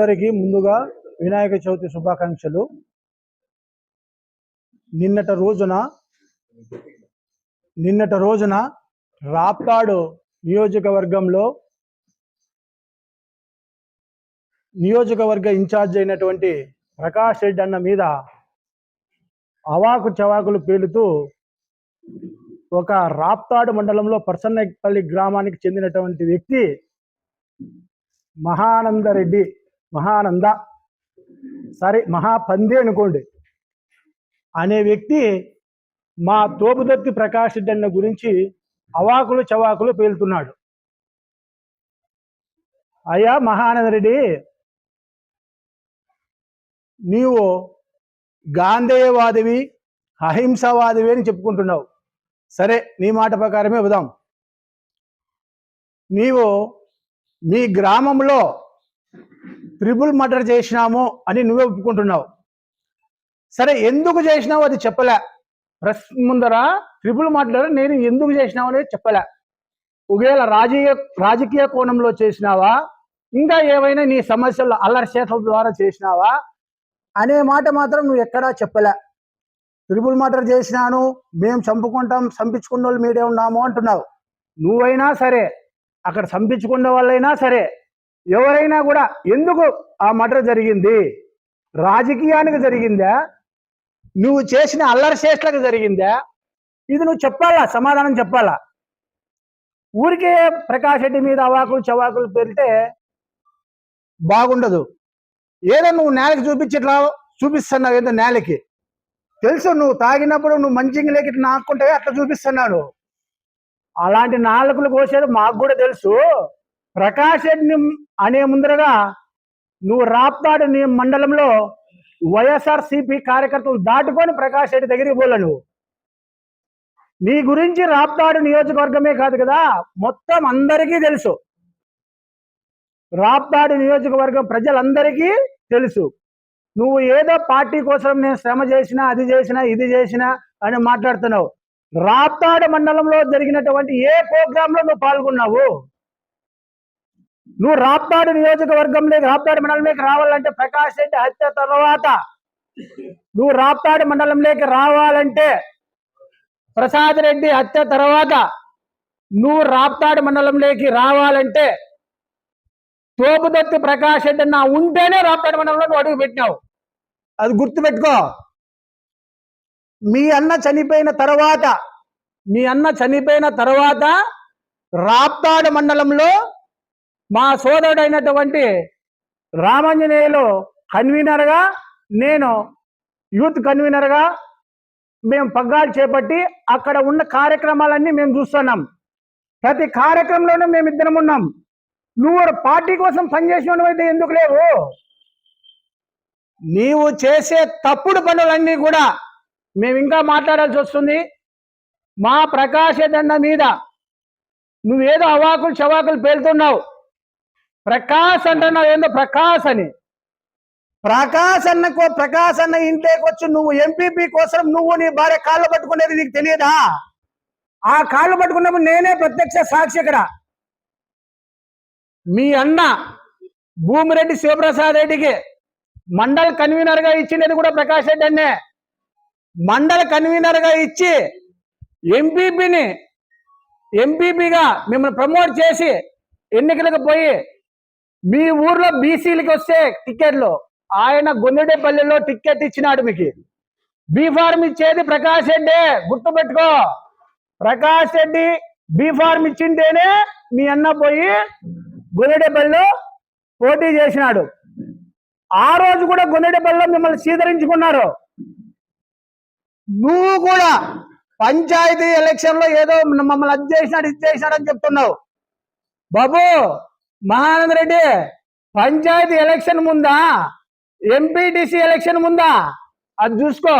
అందరికీ ముందుగా వినాయక చవితి శుభాకాంక్షలు. నిన్నట రోజున నిన్నట రోజున రాప్తాడు నియోజకవర్గంలో నియోజకవర్గ ఇన్ఛార్జ్ అయినటువంటి ప్రకాష్ రెడ్డి అన్న మీద అవాకు చవాకులు పేలుతూ ఒక రాప్తాడు మండలంలో పర్సన్నపల్లి గ్రామానికి చెందినటువంటి వ్యక్తి మహానందరెడ్డి మహానంద. సరే మహాపంది అనుకోండి. అనే వ్యక్తి మా తోపుదత్తి ప్రకాష్ రెడ్డి గురించి అవాకులు చవాకులు పేలుతున్నాడు. అయ్యా మహానంద రెడ్డి నీవు గాంధేయవాదివి అహింసవాదివి అని చెప్పుకుంటున్నావు. సరే నీ మాట ప్రకారమే వదాం నీవు మీ గ్రామంలో ట్రిబుల్ మర్డర్ చేసినాము అని నువ్వే ఒప్పుకుంటున్నావు. సరే ఎందుకు చేసినావు అది చెప్పలే. ప్రెస్ ముందర త్రిబుల్ మర్డర్ నేను ఎందుకు చేసినావు అనేది చెప్పలే. ఒకవేళ రాజకీయ రాజకీయ కోణంలో చేసినావా? ఇంకా ఏవైనా నీ సమస్యలు అల్లరి చేతల ద్వారా చేసినావా? అనే మాట మాత్రం నువ్వు ఎక్కడా చెప్పలే. త్రిబుల్ మర్డర్ చేసినాను మేము చంపుకుంటాం చంపించుకున్న వాళ్ళు మీడే ఉన్నాము అంటున్నావు. నువ్వైనా సరే అక్కడ చంపించుకున్న వాళ్ళైనా సరే ఎవరైనా కూడా ఎందుకు ఆ మర్డర్ జరిగింది? రాజకీయానికి జరిగిందా? నువ్వు చేసిన అల్లరి చేష్టలకు జరిగిందా? ఇది నువ్వు చెప్పాలా? సమాధానం చెప్పాలా? ఊరికే ప్రకాష్ రెడ్డి మీద అవాకులు చవాకులు పెరిగితే బాగుండదు. ఏదో నువ్వు నేలకి చూపించట్లా చూపిస్తున్నావు ఏదో నేలకి. తెలుసు నువ్వు తాగినప్పుడు నువ్వు మంచిగా లేకి ఇట్లా నాకుంటే అట్లా చూపిస్తున్నాను అలాంటి నాలుకలు కోసేది మాకు కూడా తెలుసు. ప్రకాష్ అనే ముందరగా నువ్వు రాప్తాడు నీ మండలంలో వైఎస్ఆర్ సిపి కార్యకర్తలు దాటుకొని ప్రకాష్ రెడ్డి దగ్గరికి పోలే నువ్వు. నీ గురించి రాప్తాడు నియోజకవర్గమే కాదు కదా మొత్తం అందరికీ తెలుసు. రాప్తాడు నియోజకవర్గం ప్రజలందరికీ తెలుసు. నువ్వు ఏదో పార్టీ కోసం నేను శ్రమ చేసినా అది చేసినా ఇది చేసినా అని మాట్లాడుతున్నావు. రాప్తాడు మండలంలో జరిగినటువంటి ఏ ప్రోగ్రామ్లో నువ్వు పాల్గొన్నావు? నువ్వు రాప్తాడు నియోజకవర్గంలోకి రాప్తాడు మండలంలోకి రావాలంటే ప్రకాష్ రెడ్డి హత్య తర్వాత నువ్వు రాప్తాడు మండలంలోకి రావాలంటే ప్రసాద్ రెడ్డి హత్య తర్వాత నువ్వు రాప్తాడు మండలంలోకి రావాలంటే తోపుదత్తి ప్రకాష్ రెడ్డి నా ఉంటేనే రాప్తాడు మండలంలో నువ్వు అడుగు పెట్టినావు. అది గుర్తుపెట్టుకో. మీ అన్న చనిపోయిన తర్వాత మీ అన్న చనిపోయిన తర్వాత రాప్తాడు మండలంలో మా సోదరుడైనటువంటి రామాంజనేయులు కన్వీనర్గా నేను యూత్ కన్వీనర్గా మేము పగ్గాలు చేపట్టి అక్కడ ఉన్న కార్యక్రమాలన్నీ మేము చూస్తున్నాం. ప్రతి కార్యక్రమంలోనూ మేము ఇద్దరం ఉన్నాం. నువ్వు పార్టీ కోసం పనిచేసినవైతే ఎందుకు లేవు? నీవు చేసే తప్పుడు పనులన్నీ కూడా మేము ఇంకా మాట్లాడాల్సి వస్తుంది. మా ప్రకాశ దండ మీద నువ్వేదో అవాకులు చవాకులు పేలుతున్నావు. ప్రకాశ్ అంటున్నావు ఏందో ప్రకాశ్ అని. ప్రకాశ్ అన్నకు ప్రకాశ్ అన్న ఇంట్లోకి వచ్చి నువ్వు ఎంపీపీ కోసం నువ్వు నీ భార్య కాళ్ళు పట్టుకునేది నీకు తెలియదా? ఆ కాళ్ళు పట్టుకున్నప్పుడు నేనే ప్రత్యక్ష సాక్షి ఇక్కడ మీ అన్న భూమిరెడ్డి శివప్రసాద్ రెడ్డికి మండల్ కన్వీనర్గా ఇచ్చినది కూడా ప్రకాష్ రెడ్డి అన్నే. మండల కన్వీనర్గా ఇచ్చి ఎంపీపీని ఎంపీపీగా మిమ్మల్ని ప్రమోట్ చేసి ఎన్నికలకు పోయి మీ ఊర్లో బీసీలకి వస్తే టికెట్లు. ఆయన గొందెడేపల్లిలో టికెట్ ఇచ్చినాడు మీకు. బీ ఫార్మ్ ఇచ్చేది ప్రకాష్ రెడ్డి గుర్తుపెట్టుకో. ప్రకాష్ రెడ్డి బీ ఫార్మ్ ఇచ్చింటేనే మీ అన్న పోయి గొందెడేపల్లిలో పోటీ చేసినాడు. ఆ రోజు కూడా గొందెడేపల్లిలో మిమ్మల్ని సీతరించుకున్నారు నువ్వు కూడా పంచాయతీ ఎలక్షన్లో ఏదో మమ్మల్ని అది చేసినాడు ఇది చేసినాడు అని చెప్తున్నావు. బాబు మహానంద రెడ్డి పంచాయతీ ఎలక్షన్ ముందా? ఎంపీటీసీ ఎలక్షన్ ముందా? అది చూసుకో.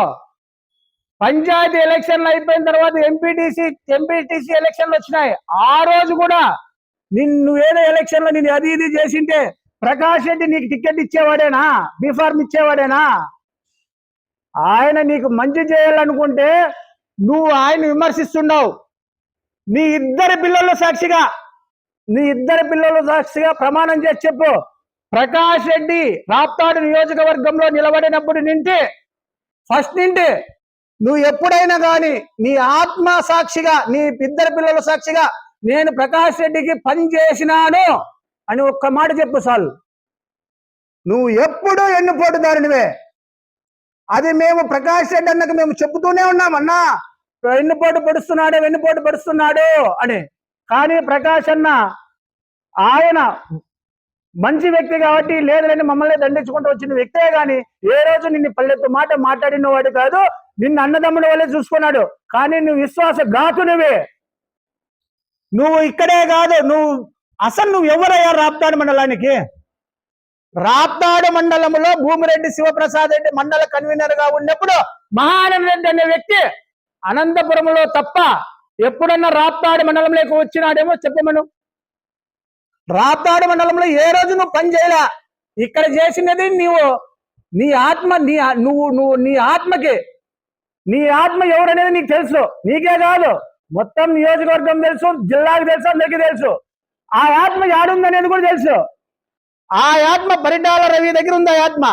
పంచాయతీ ఎలక్షన్లు అయిపోయిన తర్వాత ఎంపీటీసీ ఎంపీటీసీ ఎలక్షన్లు వచ్చినాయి. ఆ రోజు కూడా నిన్ను ఏదో ఎలక్షన్లో నేను అది ఇది చేసింటే ప్రకాష్ రెడ్డి నీకు టికెట్ ఇచ్చేవాడేనా? బీఫార్మ్ ఇచ్చేవాడేనా? ఆయన నీకు మంచి చేయాలనుకుంటే నువ్వు ఆయన విమర్శిస్తున్నావు నీ ఇద్దరి పిల్లల సాక్షిగా నీ ఇద్దరు పిల్లల సాక్షిగా ప్రమాణం చేసి చెప్పు. ప్రకాష్ రెడ్డి రాప్తాడు నియోజకవర్గంలో నిలబడినప్పుడు నింటే. ఫస్ట్ నింటే. నువ్వు ఎప్పుడైనా కానీ నీ ఆత్మ సాక్షిగా నీ ఇద్దరు పిల్లల సాక్షిగా నేను ప్రకాష్ రెడ్డికి పని చేసినాను అని ఒక్క మాట చెప్పు సాల్ నువ్వు ఎప్పుడు ఎన్నుపోటుదారునివే అది మేము ప్రకాష్ రెడ్డి అన్నకు మేము చెబుతూనే ఉన్నాం అన్నా. వెన్నుపోటు పడుస్తున్నాడు వెన్నుపోటు పడుస్తున్నాడు అని. కానీ ప్రకాష్ అన్న ఆయన మంచి వ్యక్తి కాబట్టి లేదని మమ్మల్ని దండించుకుంటూ వచ్చిన వ్యక్తే గాని ఏ రోజు నిన్ను పల్లెత్తు మాట మాట్లాడిన వాడు కాదు నిన్ను అన్నదమ్ముడు వల్లే చూసుకున్నాడు. కానీ నువ్వు విశ్వాస ఘాతునివే నువ్వు. ఇక్కడే కాదు నువ్వు అసలు నువ్వు ఎవరయ్యా రాప్తాడు మండలానికి? రాప్తాడు మండలంలో భూమిరెడ్డి శివప్రసాద్ రెడ్డి మండల కన్వీనర్గా ఉన్నప్పుడు మహానంద రెడ్డి అనే వ్యక్తి అనంతపురంలో తప్ప ఎప్పుడన్నా రాప్తాడు మండలంలోకి వచ్చినాడేమో చెప్పమను. రాప్తాడు మండలంలో ఏ రోజు నువ్వు పని చేయలే? ఇక్కడ చేసినది నీవు. నీ ఆత్మ నీ నువ్వు నువ్వు నీ ఆత్మకి. నీ ఆత్మ ఎవరనేది నీకు తెలుసు. నీకే కాదు. మొత్తం నియోజకవర్గం తెలుసు జిల్లాకు తెలుసు అందరికీ తెలుసు. ఆ ఆత్మ యాడుందనేది కూడా తెలుసు. ఆ ఆత్మ పరిటాల రవి దగ్గర ఉంది ఆ ఆత్మ.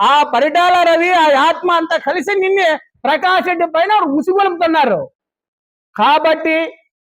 ఆ పరిటాల రవి ఆ ఆత్మ అంతా కలిసి నిన్నే ప్రకాశ్ రెడ్డి పైన ఉసుగొలుపుతున్నారు కాబట్టి